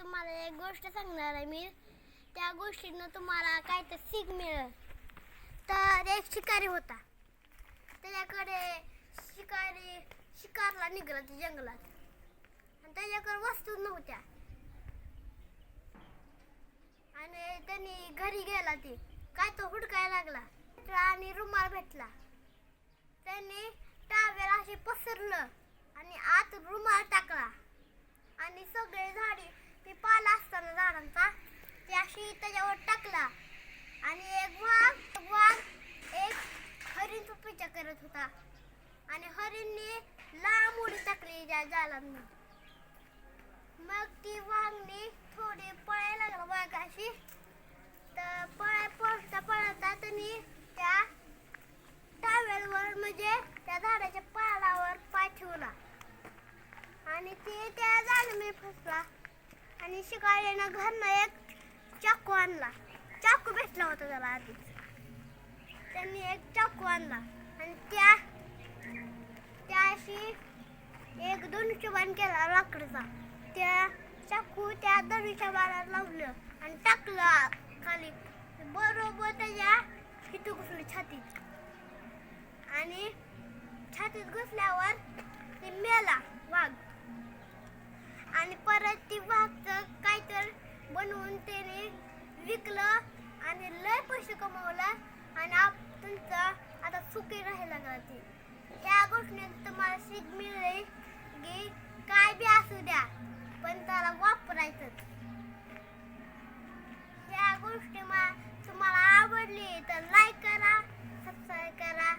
तुम्हाला एक गोष्ट सांगणार आहे मी. त्या गोष्टीनं तुम्हाला काय तर सीख मिळेल. तर एक शिकारी होता. त्याच्याकडे शिकारी शिकारला निघाला ते जंगलात. आणि त्याच्याकडे वस्तू नव्हत्या. आणि त्यांनी घरी गेला ते. काय तो हुडकायला लागला. आणि रुमाल भेटला. त्यांनी टावेल असे पसरलं. आणि आत रुमाल टाकला. आणि सगळे झाडी ते पाला असताना झाडांचा ते अशी त्याच्यावर टाकला. आणि एक वाघ एक वाघ एक हरिण पिच्छा करत होता. आणि हरिणने लांब उडी टाकली त्या जालांना मग ती वाघने थोडी पळायला लागला वाघाशी. तर पळाय पळता पळता त्यांनी त्या टावेलवर म्हणजे त्या झाडाच्या पालावर पाय ठेवला आणि ते त्या झाडामध्ये फसला शिकायला घरनं एक चाकू आणला. चाकू भेटला होता त्याला आधीच त्यांनी एक चाकू आणला. आणि त्या त्याशी एक धनुष्यबाण केला लाकडीचा त्या चाकू त्या धनुष्य बाळात लावलं आणि टाकलं खाली. बरोबर त्याच्या हिथं घुसली छातीत. आणि छातीत घुसल्यावर ते मेला वाघ. आणि परत ती भागचं काहीतरी बनवून त्याने विकलं आणि लय पैसे कमवला आणि आप तुमचं आता सुखी राहायला लागला ते या तुम्हाला शिक मिळेल की काय बी असू द्या पण त्याला वापरायचं त्या गोष्टी मा- तुम्हाला आवडली तर लाईक करा सबस्क्राईब करा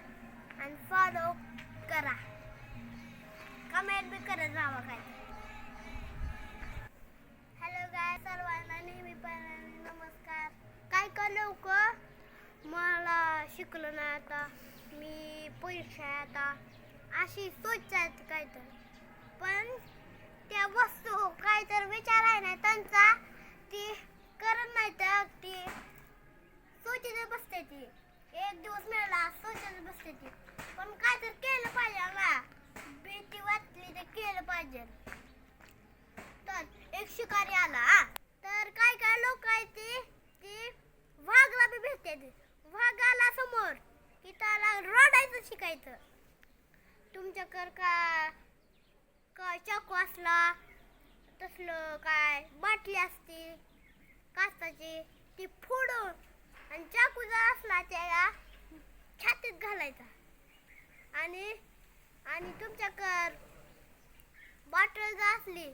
आणि फॉलो करा. कमेंट बी करत राहा काय शिकलो नाही आता. मी परीक्षा आहे आता. अशी सोच आहेत काय तर पण त्या वस्तू काय तर विचार आहे ना त्यांचा ती करत नाही तर ती सोचित बसते ती. एक दिवस मिळाला सोचित बसते ती. पण काय तर केलं पाहिजे ना भीती वाटली तर केलं पाहिजे. तर एक शिकारी आला तर काय काय लोक आहेत ते? ती वाघला बी भेटते वाघाला वाघ आला समोर की त्याला रडायचं शिकायचं. तुमच्याकडं का काय चाकू असला तसलं काय बाटली असती काचाची ती फोडून आणि चाकू जर असला त्याला छातीत घालायचा. आणि आणि तुमच्याकर बॉटल जर असली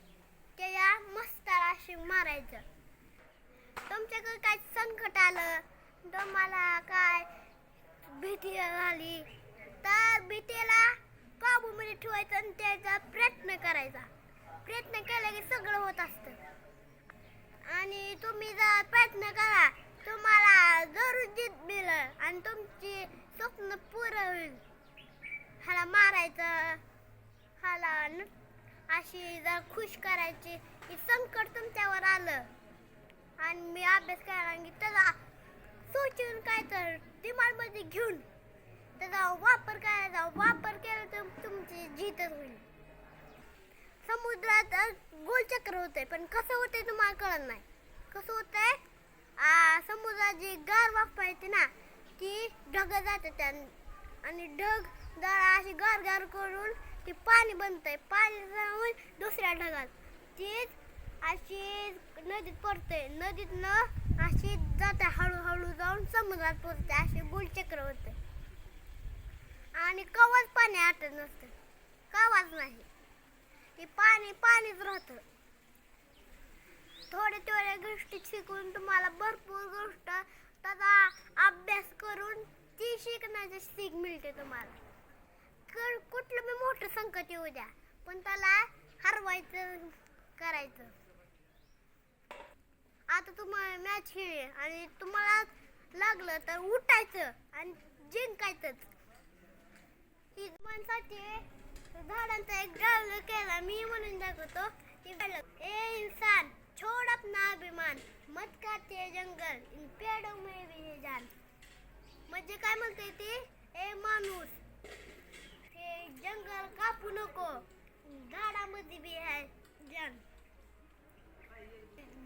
त्याला मस्ताला अशी मारायचं. तुमच्याकडे काय संकट आलं तुम्हाला काय भीती झाली तर भीतीला काबूमध्ये ठेवायचं आणि त्याचा प्रयत्न करायचा. प्रयत्न केला की सगळं होत असतं. आणि तुम्ही जर प्रयत्न करा तुम्हाला जरूर जीत मिळेल आणि तुमची स्वप्न पूर्ण होईल. ह्याला मारायचं ह्याला अशी जर खुश करायची की संकट तुमच्यावर आलं. आणि मी अभ्यास करायला की त्याचा सोचून काय तर दिमागमध्ये घेऊन त्याचा वापर करायचा वापर केला तर तुमची जीतच होईल. समुद्रात अ, गोलचक्र होते पण कसं होते तुम्हाला कळत नाही. कसं होतंय? समुद्रात जी गार वाफ येते ना ती ढग जाते त्या आणि ढग जरा अशी गार गार करून ती पाणी बनतंय. पाणी जाऊन दुसऱ्या ढगात. तीच अशी नदीत पडते नदीतनं अशी जाते हळूहळू जाऊन समुद्रात पोचते असे गोलचक्र होते आणि कवाच पाणी आटत नसतं. कवाच नाही. ते पाणी पाणीच राहतं. थोड्या थोड्या गोष्टी शिकून तुम्हाला भरपूर गोष्ट त्याचा अभ्यास करून ती शिकण्याची सीख मिळते तुम्हाला. कुठलं मी मोठं संकट येऊ द्या पण त्याला हरवायचं करायचं. आता तुम्हाला मॅच खेळ आणि तुम्हाला लागलं तर उठायचं आणि जिंकायचंच. साठी झाडांचा एक डावलं केला मी म्हणून दाखवतो ए इंसान छोड अपना अभिमान. मत काते जंगल इन पेडो में भी जान. म्हणजे काय म्हणते ती? ए माणूस. हे जंगल कापू नको. झाडामध्ये बी आहे जान.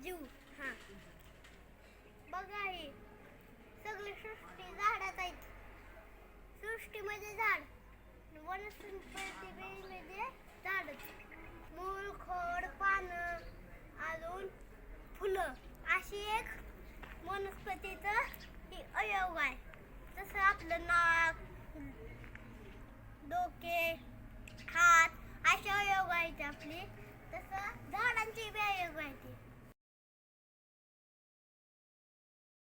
जीव हां. बघा हे. सगळी सृष्टी झाडात आहेत. सृष्टी म्हणजे झाड. Vanas'ın bana de beğenmedi. Dardık. Mor